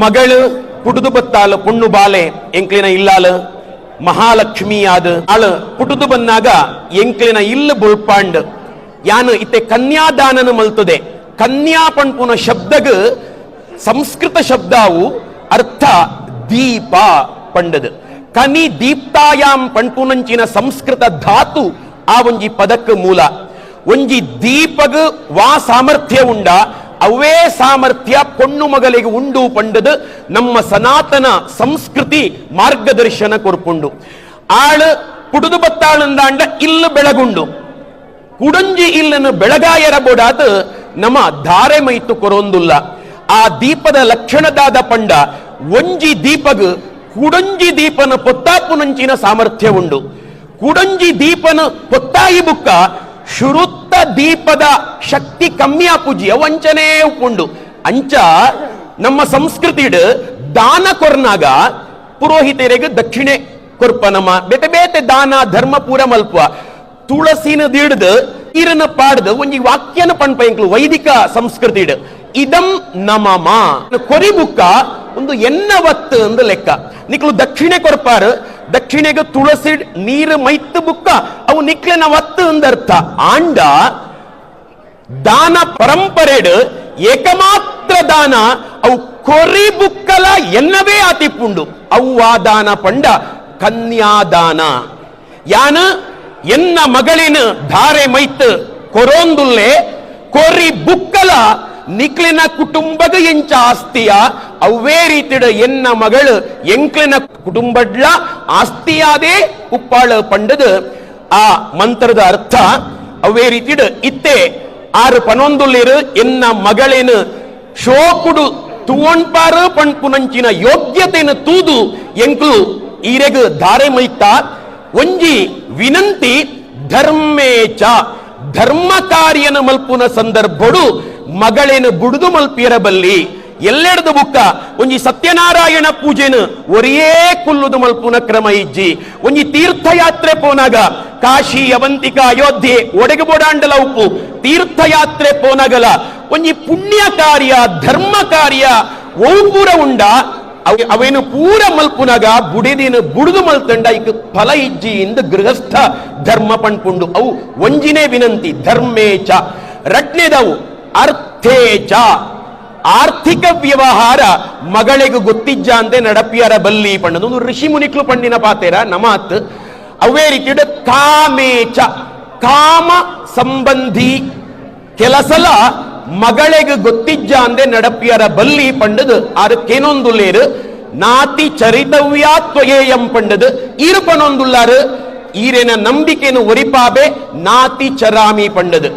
ಮಗಳು ಪುಟುದು ಬತ್ತಾಲು ಪುಣ್ಣು ಬಾಲೆ ಎಂಕ್ಲಿನ ಇಲ್ಲಾಲು ಮಹಾಲಕ್ಷ್ಮಿ ಆದ ಆಳು ಪುಟುದು ಬಂದಾಗ ಎಂಕ್ಲಿನ ಇಲ್ಲ ಬುಳ್ಪಾಂಡ್. ಯಾನು ಇತ್ತೆ ಕನ್ಯಾದಾನನ ಮಲ್ತದೆ. ಕನ್ಯಾ ಪಣ್ಪುನ ಶಬ್ದಗ ಸಂಸ್ಕೃತ ಶಬ್ದವು ಅರ್ಥ ದೀಪ ಪಂಡದು. ಕನಿ ದೀಪ್ತಾಯಾಮ್ ಪಣ್ಪುನಂಚಿನ ಸಂಸ್ಕೃತ ಧಾತು ಆ ಒಂಜಿ ಪದಕ್ಕೆ ಮೂಲ. ಒಂಜಿ ದೀಪಗ ವಾ ಸಾಮರ್ಥ್ಯ ಉಂಡ. ಅವೇ ಸಾಮರ್ಥ್ಯ ಪೊಣ್ಣು ಮಗಲಿಗೆ ಉಂಡು ಪಂಡದು ನಮ್ಮ ಸನಾತನ ಸಂಸ್ಕೃತಿ ಮಾರ್ಗದರ್ಶನ ಕೊರ್ಪುಂಡು ಆಳು ಕುಡುದು ಬತ್ತಾಳಂದಾಂಡ ಇಲ್ಲ ಬೆಳಗುಂಡು. ಕುಡಂಜಿ ಇಲ್ಲನ್ನು ಬೆಳಗಾಯರ ನಮ್ಮ ಧಾರೆ ಮೈತು ಕೊರೊಂದುಲ್ಲ. ಆ ದೀಪದ ಲಕ್ಷಣದಾದ ಪಂಡ ಒಂಜಿ ದೀಪಗ ಕುಡಂಜಿ ದೀಪನ ಪೊತ್ತಾಪುನಂಚಿನ ಸಾಮರ್ಥ್ಯ ಉಂಡು. ಕುಡಂಜಿ ದೀಪನ ಪೊತ್ತಾಯಿ ಬುಕ್ಕ ಶುರುತ್ತ ದೀಪದ ಶಕ್ತಿ ಕಮ್ಮಿ ಆಪುಜಿಯ ವಂಚನೆ ಉಪ್ಪುಂಡು ಅಂಚ ನಮ್ಮ ಸಂಸ್ಕೃತಿಡ್ ದಾನ ಕೊರ್ನಾಗ ಪುರೋಹಿತರಿಗೆ ದಕ್ಷಿಣೆ ಕೊರ್ಪ ನಮ್ಮ ಬೇತೆ ಬೇತೆ ದಾನ ಧರ್ಮ ಪೂರ ಮಲ್ಪ ತುಳಸಿನ ದಿಡ್ದು ನೀರನ್ನ ಪಾಡ್ದು, ಒಂಜಿ ವಾಕ್ಯನ ಪಣ್ಪ ಎಂಕ್ಲು ವೈದಿಕ ಸಂಸ್ಕೃತಿಡ್ ಇದಂ ನಮಮ. ಕೊರಿ ಮುಕ್ಕ ಒಂದು ಎನ್ನವತ್ತು ಅಂದ ಲೆಕ್ಕ. ನಿಕ್ಲು ದಕ್ಷಿಣೆ ಕೊರ್ಪಾರು ದಕ್ಷಿಣೆಗೆ ತುಳಸಿ ನೀರು ಮೈತ್ ಬುಕ್ಕ, ಅವು ನಿಕ್ಲೆನ ವತ್ತು ಅಂದರ್ಥ ಆಂಡ, ದಾನ ಪರಂಪರೆಡ್, ಏಕಮಾತ್ರ ದಾನ, ಅವು ಕೊರಿ ಬುಕ್ಕಲ ಎನ್ನವೇ ಆತಿಪ್ಪುಂಡು. ಅವು ಆ ದಾನ ಪಂಡ ಕನ್ಯಾದಾನ ಯಾನ, ಎನ್ನ ಮಗಳಿನ ಧಾರೆ ಮೈತ್ ಕೊರೋಂದುಲ್ಲೆ, ಕೊರಿ ಬುಕ್ಕಲ ನಿಕ್ಲಿನ ಕುಟುಂಬದ ಎಂಚ ಆಸ್ತಿಯ ಅವೇ ರೀತಿಡ ಎನ್ನ ಮಗಳು ಎಂಕ್ಲಿನ ಕುಟುಂಬಡ್ಲ ಆಸ್ತಿಯಾದೇ ಉಪ್ಪಾಳ ಪಂಡದ. ಆ ಮಂತ್ರದ ಅರ್ಥ ಅವೇ ರೀತಿಡ ಇತ್ತೆ ಆರು ಪನೊಂದುಲ್ಲಿರು ಎನ್ನ ಮಗಳೇನು ಶೋಕುಡು ತೂವಣ್ಪಾರು ಪಣ್ಪುನಂಚಿನ ಯೋಗ್ಯತೆನ ತೂದು ಎಂಕ್ಲು ಈರೆಗ ಧಾರೆ ಮೈತ ಒಂಜಿ ವಿನಂತಿ ಧರ್ಮೇಚ ಧರ್ಮ ಕಾರ್ಯನ ಮಲ್ಪುನ ಸಂದರ್ಭಡು ಮಗಳೇನು ಬುಡುದು ಮಲ್ಪಿಯರಬಲ್ಲಿ ಎಲ್ಲೆಡದು ಬುಕ್ಕ? ಒಂಜಿ ಸತ್ಯನಾರಾಯಣ ಪೂಜೆನು ಒರಿಯೇ ಕುಲ್ಲುದು ಮಲ್ಪುನ ಕ್ರಮ ಇಜ್ಜಿ. ಒಂಜಿ ತೀರ್ಥಯಾತ್ರೆ ಪೋನಾಗ ಕಾಶಿ ಅವಂತಿಕ ಅಯೋಧ್ಯೆ ಒಡೆಗೆ ಬೋಡಾಂಡಲ ಉಪ್ಪು ತೀರ್ಥಯಾತ್ರೆ ಪೋನಗಲ ಒಂಜಿ ಪುಣ್ಯ ಕಾರ್ಯ ಧರ್ಮ ಕಾರ್ಯ ಓಪುರ ಉಂಡ. ಅವ್- ಅವೇನು ಪೂರ ಮಲ್ಪುನಾಗ ಬುಡಿದಿನ ಬುಡಿದು ಮಲ್ತಂಡ ಇಕ್ ಫಲ ಇಜ್ಜಿ ಇಂದ ಗೃಹಸ್ಥ ಧರ್ಮ ಪಣ್ಪುಂಡು. ಅವು ಒಂಜಿನೇ ವಿನಂತಿ, ಧರ್ಮೇಚ, ರಟ್ನೆದವು, ಅರ್ಥೇಚ. ಆರ್ಥಿಕ ವ್ಯವಹಾರ ಮಗಳಿಗೆ ಗೊತ್ತಿಜ್ಜ ಅಂತೆ ನಡಪಿಯರ ಬಲ್ಲಿ ಪಣ್ಣದು ಒಂದು ಋಷಿ ಮುನಿಕ್ಲು ಪಣ್ಣಿನ ಪಾತೆರ ನಮಾತ್ ಅವೇ ರೀತಿ ಕಾಮೇಚ ಕಾಮ ಸಂಬಂಧಿ ಕೆಲಸಲ ಮಗಳಿಗೆ ಗೊತ್ತಿಜ್ಜ ಅಂದೆ ನಡಪಿಯರ ಬಲ್ಲಿ ಪಂಡದು ಅದಕ್ಕೇನೊಂದುಲ್ಲೇರು ನಾತಿ ಚರಿತವ್ಯಾತ್ವಯೇಯಂ ಪಂಡದು ಈರು ಪನೊಂದುಲ್ಲಾರು ಈರೇನ ನಂಬಿಕೆನು ಒರಿಪಾಬೆ ನಾತಿ ಚರಾಮಿ ಪಂಡದು